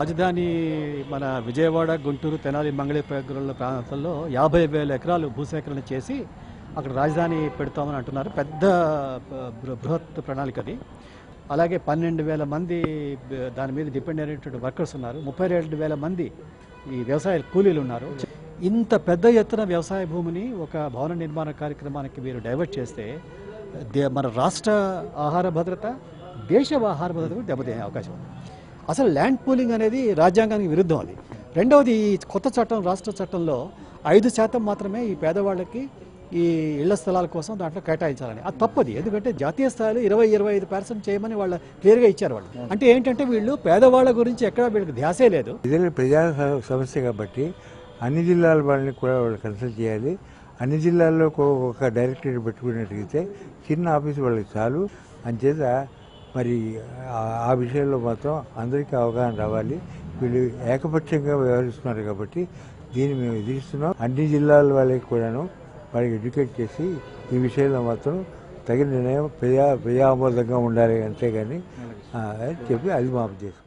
రాజధాని మన విజయవాడ గుంటూరు తెనాలి మంగళపేగుల ప్రాంతంలో యాభై వేల ఎకరాలు భూసేకరణ చేసి అక్కడ రాజధాని పెడతామని అంటున్నారు. పెద్ద బృహత్ ప్రణాళిక అది. అలాగే పన్నెండు వేల మంది దాని మీద డిపెండ్ అయినటువంటి వర్కర్స్ ఉన్నారు. ముప్పై రెండు వేల మంది ఈ వ్యవసాయ కూలీలు ఉన్నారు. ఇంత పెద్ద ఎత్తున వ్యవసాయ భూమిని ఒక భవన నిర్మాణ కార్యక్రమానికి మీరు డైవర్ట్ చేస్తే దే- మన రాష్ట్ర ఆహార భద్రత దేశ ఆహార భద్రత దెబ్బతినే అవకాశం ఉంది. అసలు ల్యాండ్ పూలింగ్ అనేది రాజ్యాంగానికి విరుద్ధం అది. రెండవది ఈ కొత్త చట్టం రాష్ట్ర చట్టంలో ఐదు శాతం మాత్రమే ఈ పేదవాళ్ళకి ఈ ఇళ్ళ స్థలాల కోసం దాంట్లో కేటాయించాలని. అది తప్పది. ఎందుకంటే జాతీయ స్థాయిలో ఇరవై ఇరవై ఐదు పర్సెంట్ చేయమని వాళ్ళ క్లియర్గా ఇచ్చారు వాళ్ళు. అంటే ఏంటంటే వీళ్ళు పేదవాళ్ళ గురించి ఎక్కడ వీళ్ళకి ధ్యాసే లేదు. ఇదే ప్రజా సమస్య కాబట్టి అన్ని జిల్లాల వాళ్ళని కూడా వాళ్ళు కన్సల్ట్ చేయాలి. అన్ని జిల్లాల్లో ఒక- డైరెక్టరేట్ పెట్టుకున్నట్టయితే చిన్న ఆఫీస్ వాళ్ళకి చాలు. అంచేత మరి ఆ- విషయంలో మాత్రం అందరికీ అవగాహన రావాలి. వీళ్ళు ఏకపక్షంగా వ్యవహరిస్తున్నారు కాబట్టి దీన్ని మేము ఎదిరిస్తున్నాం. అన్ని జిల్లాల వాళ్ళకి కూడాను వాళ్ళకి ఎడ్యుకేట్ చేసి ఈ విషయంలో మాత్రం తగిన నిర్ణయం ప్రజా ప్రజామోదంగా ఉండాలి అంతేగాని అని చెప్పి అది మాపు ఉద్దేశం